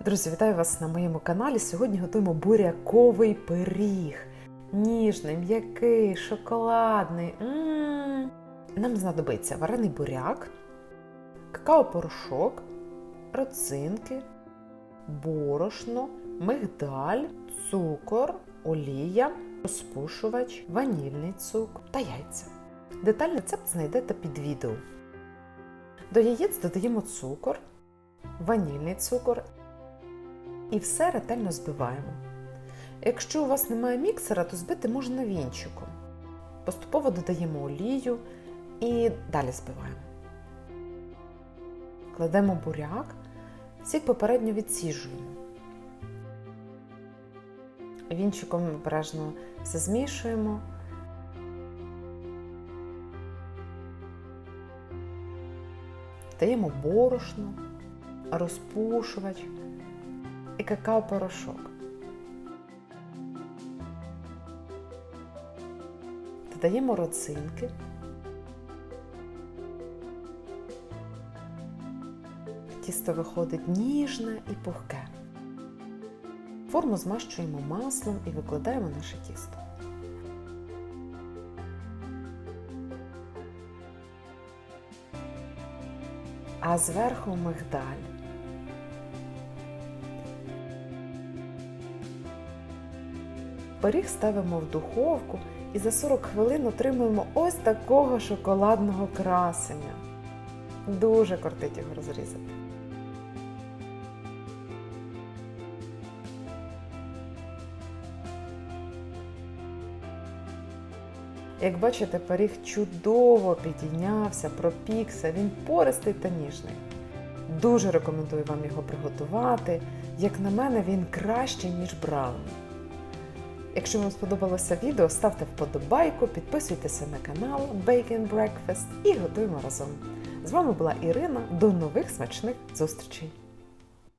Друзі, вітаю вас на моєму каналі. Сьогодні готуємо буряковий пиріг. Ніжний, м'який, шоколадний. М-м-м. Нам знадобиться варений буряк, какао-порошок, родзинки, борошно, мигдаль, цукор, олія, розпушувач, ванільний цукор та яйця. Детальний рецепт знайдете під відео. До яєць додаємо цукор, ванільний цукор і все ретельно збиваємо. Якщо у вас немає міксера, то збити можна вінчиком. Поступово додаємо олію і далі збиваємо. Кладемо буряк, сік попередньо відсіжуємо. Вінчиком обережно все змішуємо. Даємо борошно, розпушувач і какао-порошок. Додаємо родзинки. Тісто виходить ніжне і пухке. Форму змащуємо маслом і викладаємо наше тісто. А зверху мигдаль. Пиріг ставимо в духовку і за 40 хвилин отримуємо ось такого шоколадного красення. Дуже кортить його розрізати. Як бачите, пиріг чудово підійнявся, пропікся, він пористий та ніжний. Дуже рекомендую вам його приготувати. Як на мене, він кращий, ніж брауні. Якщо вам сподобалося відео, ставте вподобайку, підписуйтеся на канал Bacon Breakfast і готуємо разом. З вами була Ірина. До нових смачних зустрічей!